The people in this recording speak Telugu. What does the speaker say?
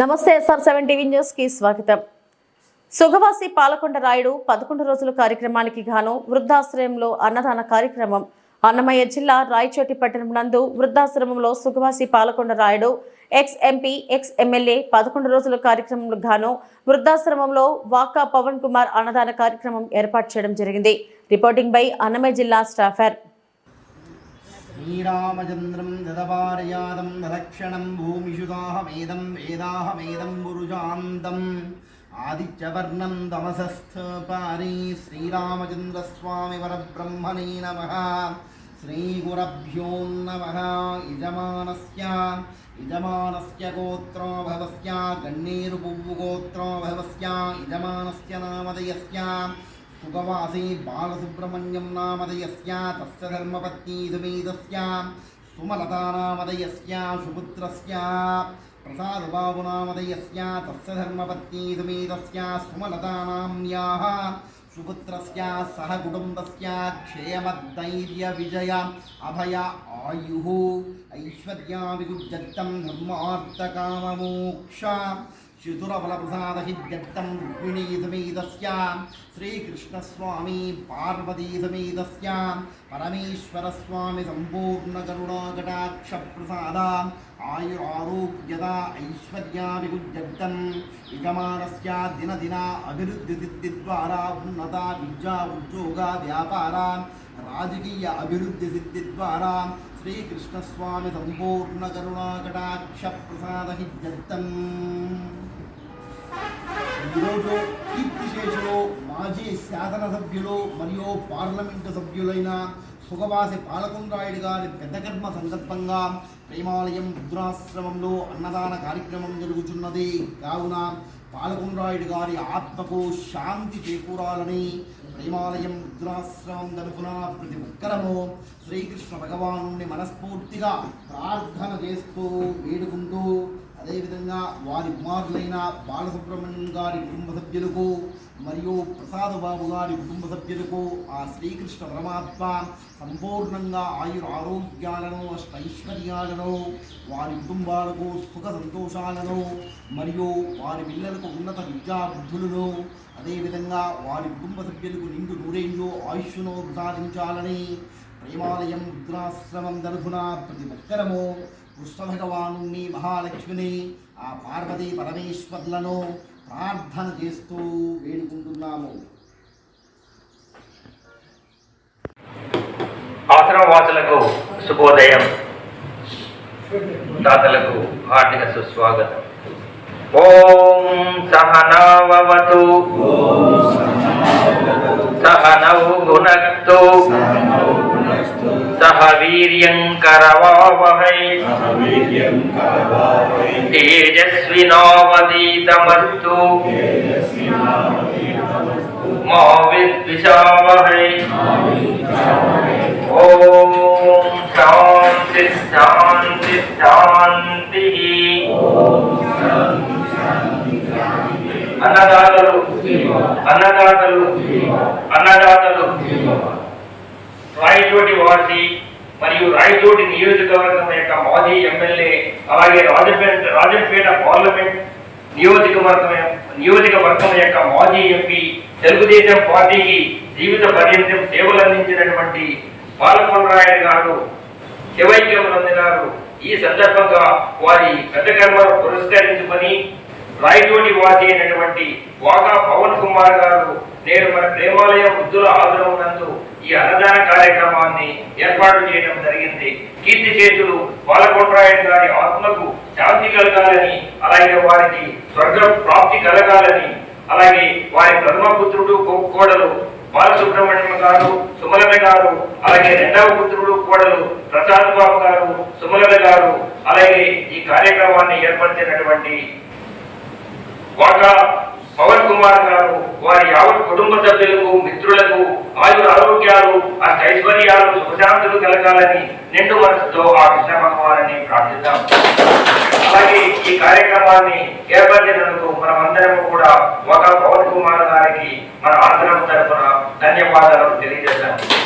నమస్తే ఎస్ఆర్ సెవెన్ టీవీ న్యూస్కి స్వాగతం. సుగవాసి పాలకొండ రాయుడు పదకొండు రోజుల కార్యక్రమానికి గాను వృద్ధాశ్రయంలో అన్నదాన కార్యక్రమం. అన్నమయ్య జిల్లా రాయచోటి పట్టణం నందు వృద్ధాశ్రమంలో Sugavasi Palakonda Rayudu ex MP ex MLA పదకొండు రోజుల కార్యక్రమంలో గాను వృద్ధాశ్రమంలో వాకా పవన్ కుమార్ అన్నదాన కార్యక్రమం ఏర్పాటు చేయడం జరిగింది. రిపోర్టింగ్ బై అన్నమయ్య జిల్లా స్టాఫర్. శ్రీరామచంద్రం దదపారయాదం దదక్షణం భూమిషుదాహమేదం వేదాహమేదం పురుషాంతం ఆదిత్యవర్ణం తమసస్థపారి శ్రీరామచంద్రస్వామి వరబ్రహ్మణే నమ శ్రీగురభ్యో నమ యజమానస్య యజమానస్య గోత్రో భవస్య గన్నేరు పువ్వు గోత్రో భవస్య యజమానస్య బాలసుబ్రహ్మణ్యం నామదయస్య తస్య ధర్మపత్నీ సుమేధస్య సుమలతా నామదయస్య సుపుత్రస్య ప్రసాదబాబు తస్య ధర్మపత్నీ సుమేధస్య సుమలతా నామ్యాः సుపుత్రస్య సహ కుటుంబస్య క్షేమధైర్య విజయ అభయ ఆయుః ఐశ్వర్యావిగుజ్జత్తం ధర్మార్థకామమోక్ష చతురఫలప్రసాదహిద్యర్థం రుక్మిణీ సమేతస్య శ్రీకృష్ణస్వామి పార్వతీ సమేతస్య పరమేశ్వరస్వామి సంపూర్ణకరుణాకటాక్ష ప్రసాద ఆయురారోగ్యద ఐశ్వర్యాభిగుజ్జర్థం యజమానస్య దినదిన అభివృద్ధిసిద్ధిద్వారా ఉన్నత విద్యా ఉద్యోగ వ్యాపార రాజకీయ అభివృద్ధి సిద్ధి ద్వారా శ్రీకృష్ణస్వామి సంపూర్ణ కరుణాకటాక్ష ప్రసాద ఈరోజు కీర్తిశేషులు మాజీ శాసనసభ్యులు మరియు పార్లమెంటు సభ్యులైన సుగవాసి పాలకొండ్రాయుడు గారి పెద్దకర్మ సందర్భంగా ప్రేమాలయం రుద్రాశ్రమంలో అన్నదాన కార్యక్రమం జరుగుతున్నది కావున పాలకొండ్రాయుడు గారి ఆత్మకు శాంతి చేకూరాలని ప్రేమాలయం రుద్రాశ్రమం తరఫున ప్రతి ఒక్కరము శ్రీకృష్ణ భగవాను మనస్ఫూర్తిగా ప్రార్థన చేస్తూ వేడుకుంటూ అదేవిధంగా వారి కుమారులైన బాలసుబ్రహ్మణ్యం గారి కుటుంబ సభ్యులకు మరియు ప్రసాద బాబు గారి కుటుంబ సభ్యులకు ఆ శ్రీకృష్ణ పరమాత్మ సంపూర్ణంగా ఆయుర ఆరోగ్యాలను అష్టైశ్వర్యాలను వారి కుటుంబాలకు సుఖ సంతోషాలను మరియు వారి పిల్లలకు ఉన్నత విద్యాబుద్ధులను అదేవిధంగా వారి కుటుంబ సభ్యులకు నిండు నూరేళ్ళు ఆయుష్ను ప్రసాదించాలని ప్రేమాలయం రుద్రాశ్రమం తరఫున ప్రతి ఒక్కరము కృష్ణ భగవాను మహాలక్ష్మిని ఆ పార్వతీ పరమేశ్వర్లను ప్రార్థన చేస్తూ వేడుకుంటున్నాము. ఆశ్రమవాసులకు శుభోదయం. దాతలకు హార్దిక సుస్వాగతం. ఓం సహనావతు సహనౌ గుణక్తు సహ వీర్యం కరవావహై తేజస్వినావదీతమస్తు మా విద్విషావహై ఓం శాంతి శాంతి శాంతి అన్నదాతలు అన్నదాతలు అన్నదాతలు రాయచోటి వాసి మరియు రాయచోటి నియోజకవర్గం యొక్క మాజీ ఎమ్మెల్యే అలాగే రాజపేట రాజంపేట పార్లమెంట్ నియోజకవర్గం నియోజకవర్గం యొక్క మాజీ ఎంపీ తెలుగుదేశం పార్టీకి జీవిత పర్యంతం సేవలు అందించినటువంటి పాలకొండరాయడు గారు శివైక్యం గారు ఈ సందర్భంగా వారి పెద్ద కర్మను పురస్కరించుకొని రాయచోటి వాసి అయినటువంటి వాకా పవన్ కుమార్ గారు నేను మన ప్రేమాలయం వృద్ధుల ఆశ్రమం నందు ఈ అన్నదాన కార్యక్రమాన్ని ఏర్పాటు చేయడం జరిగింది. కీర్తి చేతులు పాలకొండరాయడు గారి ఆత్మకు శాంతి కలగాలని అలాగే వారికి స్వర్గ ప్రాప్తి కలగాలని అలాగే వారి ప్రథమ పుత్రుడు కోడలు బాలసుబ్రహ్మణ్యం గారు సుమలన గారు అలాగే రెండవ పుత్రుడు కోడలు ప్రసాద్ బాబు గారు సుమలన గారు అలాగే ఈ కార్యక్రమాన్ని ఏర్పరిచినటువంటి వాక పవన్ కుమార్ గారు వారి యావత్ కుటుంబ సభ్యులకు మిత్రులకు ఆయుర ఆరోగ్యాలు ఆ ఐశ్వర్యాలు సుఖశాంతులు కలగాలని నిండు మనసుతో ఆ కృష్ణ ప్రార్థిద్దాం. అలాగే ఈ కార్యక్రమాన్ని ఏర్పరిచినందుకు మనమందరము కూడా ఒక పవన్ కుమార్ గారికి మన ఆంధ్రం తరఫున ధన్యవాదాలు తెలియజేద్దాం